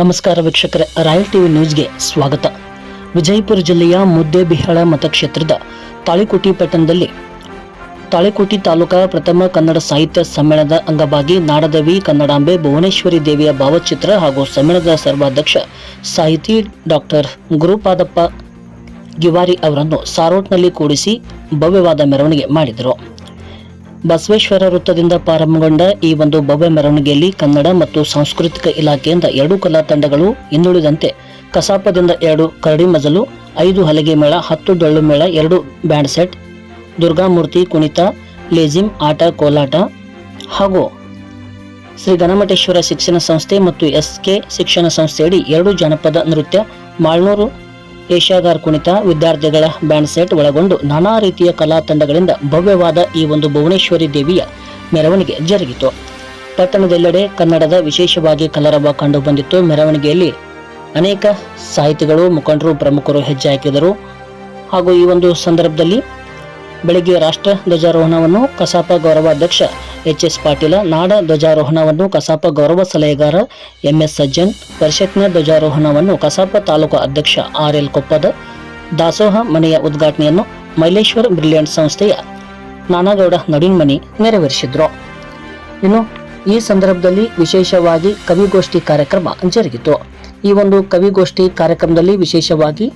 ನಮಸ್ಕಾರ ವೀಕ್ಷಕರೇ, royal TV ನ್ಯೂಸ್ಗೆ ಸ್ವಾಗತ. ವಿಜಯಪುರ ಜಿಲ್ಲೆಯ ಮುದ್ದೇಬಿಹಾಳ ಮತಕ್ಷೇತ್ರದ ತಾಳಿಕೋಟಿ ಪಟ್ಟಣದಲ್ಲಿ ತಾಳಿಕೋಟಿ ತಾಲೂಕಾ ಪ್ರಥಮ ಕನ್ನಡ ಸಾಹಿತ್ಯ ಸಮ್ಮೇಳನದ ಅಂಗವಾಗಿ ನಾಡದೇವಿ ಕನ್ನಡಾಂಬೆ ಭುವನೇಶ್ವರಿ ದೇವಿಯ ಭಾವಚಿತ್ರ ಹಾಗೂ ಸಮ್ಮೇಳನದ ಸರ್ವಾಧ್ಯಕ್ಷ ಸಾಹಿತಿ ಡಾಕ್ಟರ್ ಗುರುಪಾದಪ್ಪ ಗಿವಾರಿ ಅವರನ್ನು ಸಾರೋಟ್ನಲ್ಲಿ ಕೂಡಿಸಿ ಭವ್ಯವಾದ ಮೆರವಣಿಗೆ ಮಾಡಿದರು. ಬಸವೇಶ್ವರ ವೃತ್ತದಿಂದ ಪ್ರಾರಂಭಗೊಂಡ ಈ ಒಂದು ಭವ್ಯ ಮೆರವಣಿಗೆಯಲ್ಲಿ ಕನ್ನಡ ಮತ್ತು ಸಾಂಸ್ಕೃತಿಕ ಇಲಾಖೆಯಿಂದ ಎರಡು ಕಲಾ ತಂಡಗಳು ಇನ್ನುಳಿದಂತೆ ಕಸಾಪದಿಂದ ಎರಡು, ಕರಡಿ ಮಜಲು, ಐದು ಹಲಗೆ ಮೇಳ, ಹತ್ತು ಡೊಳ್ಳು ಮೇಳ, ಎರಡು ಬ್ಯಾಂಡ್ ಸೆಟ್, ದುರ್ಗಾಮೂರ್ತಿ, ಕುಣಿತ, ಲೇಜಿಮ್, ಆಟ, ಕೋಲಾಟ ಹಾಗೂ ಶ್ರೀ ಗಣಮಠೇಶ್ವರ ಶಿಕ್ಷಣ ಸಂಸ್ಥೆ ಮತ್ತು ಎಸ್ ಕೆ ಶಿಕ್ಷಣ ಸಂಸ್ಥೆಯಡಿ ಎರಡು ಜನಪದ ನೃತ್ಯ, ಮಾಳ್ನೂರು ಏಷ್ಯಾಗಾರ್ ಕುಣಿತ ವಿದ್ಯಾರ್ಥಿಗಳ ಬ್ಯಾಂಡ್ ಸೆಟ್ ಒಳಗೊಂಡು ನಾನಾ ರೀತಿಯ ಕಲಾ ತಂಡಗಳಿಂದ ಭವ್ಯವಾದ ಈ ಒಂದು ಭುವನೇಶ್ವರಿ ದೇವಿಯ ಮೆರವಣಿಗೆ ಜರುಗಿತು. ಪಟ್ಟಣದೆಲ್ಲೆಡೆ ಕನ್ನಡದ ವಿಶೇಷವಾಗಿ ಕಲರವ ಕಂಡು ಬಂದಿತ್ತು ಮೆರವಣಿಗೆಯಲ್ಲಿ. ಅನೇಕ ಸಾಹಿತಿಗಳು, ಮುಖಂಡರು, ಪ್ರಮುಖರು ಹೆಜ್ಜೆ ಹಾಕಿದರು. ಹಾಗೂ ಈ ಒಂದು ಸಂದರ್ಭದಲ್ಲಿ ಬೆಳಗ್ಗೆ ರಾಷ್ಟ್ರ ಧ್ವಜಾರೋಹಣವನ್ನು ಕಸಾಪ ಗೌರವಾಧ್ಯಕ್ಷ ಎಚ್ ಎಸ್ ಪಾಟೀಲ, ನಾಡ ಧ್ವಜಾರೋಹಣವನ್ನು ಕಸಾಪ ಗೌರವ ಸಲಹೆಗಾರ ಎಂ ಎಸ್ ಸಜ್ಜನ್, ಪರಿಷತ್ನ ಧ್ವಜಾರೋಹಣವನ್ನು ಕಸಾಪ ತಾಲೂಕು ಅಧ್ಯಕ್ಷ ಆರ್ ಎಲ್ ಕೊಪ್ಪದ, ದಾಸೋಹ ಮನೆಯ ಉದ್ಘಾಟನೆಯನ್ನು ಮೈಲೇಶ್ವರ ಬ್ರಿಲಿಯಂಟ್ ಸಂಸ್ಥೆಯ ನಾನಾಗೌಡ ನಡಿನ್ಮನಿ ನೆರವೇರಿಸಿದ್ರು. ಇನ್ನು ಈ ಸಂದರ್ಭದಲ್ಲಿ ವಿಶೇಷವಾಗಿ ಕವಿಗೋಷ್ಠಿ ಕಾರ್ಯಕ್ರಮ ಜರುಗಿತು. ಈ ಒಂದು ಕವಿಗೋಷ್ಠಿ ಕಾರ್ಯಕ್ರಮದಲ್ಲಿ ವಿಶೇಷವಾಗಿ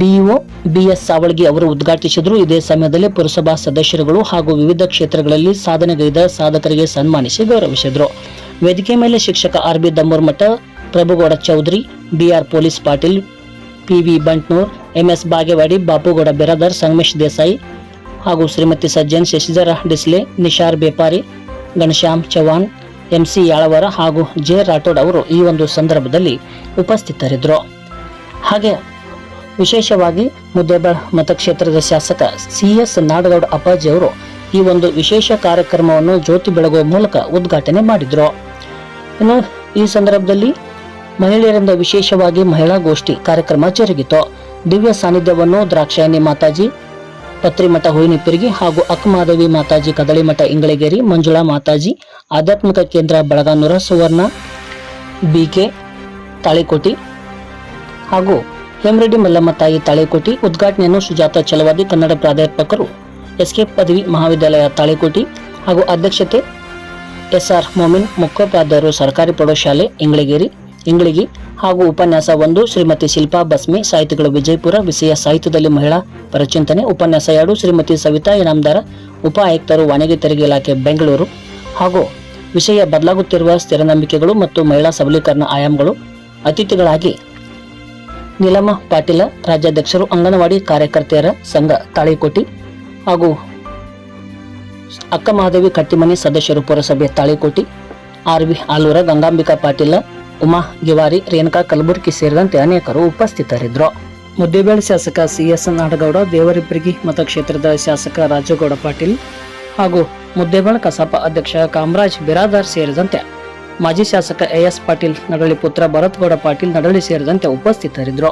ಬಿಇಒ ಬಿಎಸ್ ಸಾವಳ್ಗಿ ಅವರು ಉದ್ಘಾಟಿಸಿದರು. ಇದೇ ಸಮಯದಲ್ಲಿ ಪುರಸಭಾ ಸದಸ್ಯರುಗಳು ಹಾಗೂ ವಿವಿಧ ಕ್ಷೇತ್ರಗಳಲ್ಲಿ ಸಾಧನೆಗೈದ ಸಾಧಕರಿಗೆ ಸನ್ಮಾನಿಸಿ ಗೌರವಿಸಿದರು. ವೇದಿಕೆ ಮೇಲೆ ಶಿಕ್ಷಕ R B Dammurmath, Prabhugouda Chaudhari B R police Patil P V Bantnur M S Bagewadi, Bapugouda Biradar, Sangamesh Desai ಹಾಗೂ ಶ್ರೀಮತಿ ಸಜ್ಜನ್ ಶಶಿಧರ ಡಿಸ್ಲೆ, ನಿಶಾರ್ ಬೇಪಾರಿ, ಘನಶ್ಯಾಮ್ ಚೌಹಾಣ್ ಎಂಸಿ ಯಾಳವರ ಹಾಗೂ ಜೆ ರಾಠೋಡ್ ಅವರು ಈ ಒಂದು ಸಂದರ್ಭದಲ್ಲಿ ಉಪಸ್ಥಿತರಿದ್ದರು ಹಾಗೆ ವಿಶೇಷವಾಗಿ ಮುದ್ದೇಬಳ ಮತಕ್ಷೇತ್ರದ ಶಾಸಕ ಸಿ ಎಸ್ ನಾಡಗೌಡ ಅಪ್ಪಾಜಿ ಅವರು ಈ ಒಂದು ವಿಶೇಷ ಕಾರ್ಯಕ್ರಮವನ್ನು ಜ್ಯೋತಿ ಬೆಳಗುವ ಮೂಲಕ ಉದ್ಘಾಟನೆ ಮಾಡಿದ್ರು. ಇನ್ನು ಈ ಸಂದರ್ಭದಲ್ಲಿ ಮಹಿಳೆಯರಿಂದ ವಿಶೇಷವಾಗಿ ಮಹಿಳಾ ಗೋಷ್ಠಿ ಕಾರ್ಯಕ್ರಮ ಜರುಗಿತು. ದಿವ್ಯ ಸಾನ್ನಿಧ್ಯವನ್ನು ದ್ರಾಕ್ಷಾಯಣಿ ಮಾತಾಜಿ, ಪತ್ರಿಮಠ ಹೂವಿನಿಪ್ಪಿರಿಗಿ ಹಾಗೂ ಅಕ್ಕಮಾದೇವಿ ಮಾತಾಜಿ ಕದಳಿಮಠ ಇಂಗಳಗೇರಿ, ಮಂಜುಳಾ ಮಾತಾಜಿ, ಆಧ್ಯಾತ್ಮಿಕ ಕೇಂದ್ರ ಬಳಗಾನೂರ ಸುವರ್ಣ ಬಿಕೆ ತಾಳಿಕೋಟಿ ಹಾಗೂ ಹೇಮರೆಡ್ಡಿ ಮಲ್ಲಮ್ಮ ತಾಯಿ ತಾಳೆಕೋಟಿ, ಉದ್ಘಾಟನೆಯನ್ನು ಸುಜಾತ ಚಲವಾದಿ, ಕನ್ನಡ ಪ್ರಾಧ್ಯಾಪಕರು. ಎಸ್ಕೆ ಪದವಿ ಮಹಾವಿದ್ಯಾಲಯ ತಾಳೆಕೋಟಿ ಹಾಗೂ ಅಧ್ಯಕ್ಷತೆ ಎಸ್ಆರ್ ಮೊಮಿನ್, ಮುಖ್ಯೋಪಾಧ್ಯಾಯರು ಸರ್ಕಾರಿ ಪ್ರೌಢಶಾಲೆ, ಇಂಗ್ಳಿಗೇರಿ, ಇಂಗ್ಳಿಗಿ ಹಾಗೂ ಉಪನ್ಯಾಸ ಒಂದು, ಶ್ರೀಮತಿ ಶಿಲ್ಪಾ ಬಸ್ಮಿ ಸಾಹಿತಿಗಳು ವಿಜಯಪುರ, ವಿಷಯ ಸಾಹಿತ್ಯದಲ್ಲಿ ಮಹಿಳಾ ಪರಚಿಂತನೆ, ಉಪನ್ಯಾಸ ಎರಡು, ಶ್ರೀಮತಿ ಸವಿತಾ ಇನಾಮದಾರ ಉಪ ಆಯುಕ್ತರು ವಾಣಿಜ್ಯ ತೆರಿಗೆ ಇಲಾಖೆ, ಬೆಂಗಳೂರು ಹಾಗೂ ವಿಷಯ ಬದಲಾಗುತ್ತಿರುವ ಸ್ಥಿರ ನಂಬಿಕೆಗಳು ಮತ್ತು ಮಹಿಳಾ ಸಬಲೀಕರಣ ಆಯಾಮಗಳು ಅತಿಥಿಗಳಾಗಿ ನೀಲಮ್ಮ ಪಾಟೀಲ, ರಾಜ್ಯಾಧ್ಯಕ್ಷರು, ಅಂಗನವಾಡಿ ಕಾರ್ಯಕರ್ತೆಯರ ಸಂಘ, ತಾಳಿಕೋಟಿ ಹಾಗೂ ಅಕ್ಕ ಮಹಾದೇವಿ ಕಟ್ಟಿಮನಿ ಸದಸ್ಯರು ಪುರಸಭೆ ತಾಳಿಕೋಟಿ, ಆರ್ ವಿ ಆಲೂರ, ಗಂಗಾಂಬಿಕಾ ಪಾಟೀಲ, ಉಮಾ ಗಿವಾರಿ, ರೇಣುಕಾ ಕಲಬುರ್ಗಿ ಸೇರಿದಂತೆ ಅನೇಕರು ಉಪಸ್ಥಿತರಿದ್ದರು. ಮುದ್ದೇಬೇಳೆ ಶಾಸಕ ಸಿ ಎಸ್ ನಾಡಗೌಡ ದೇವರಿಬ್ರಿಗಿ ಮತಕ್ಷೇತ್ರದ ಶಾಸಕ ರಾಜಗೌಡ ಪಾಟೀಲ್ ಹಾಗೂ ಮುದ್ದೇಬಾಳ ಕಸಾಪ ಅಧ್ಯಕ್ಷ ಕಾಮರಾಜ್ ಬಿರಾದಾರ್ ಸೇರಿದಂತೆ ಮಾಜಿ ಶಾಸಕ ಎಎಸ್ ಪಾಟೀಲ್ ನಡಳಿ ಪುತ್ರ ಭರತ್ಗೌಡ ಪಾಟೀಲ್ ನಡಳಿ ಸೇರಿದಂತೆ ಉಪಸ್ಥಿತರಿದ್ದರು.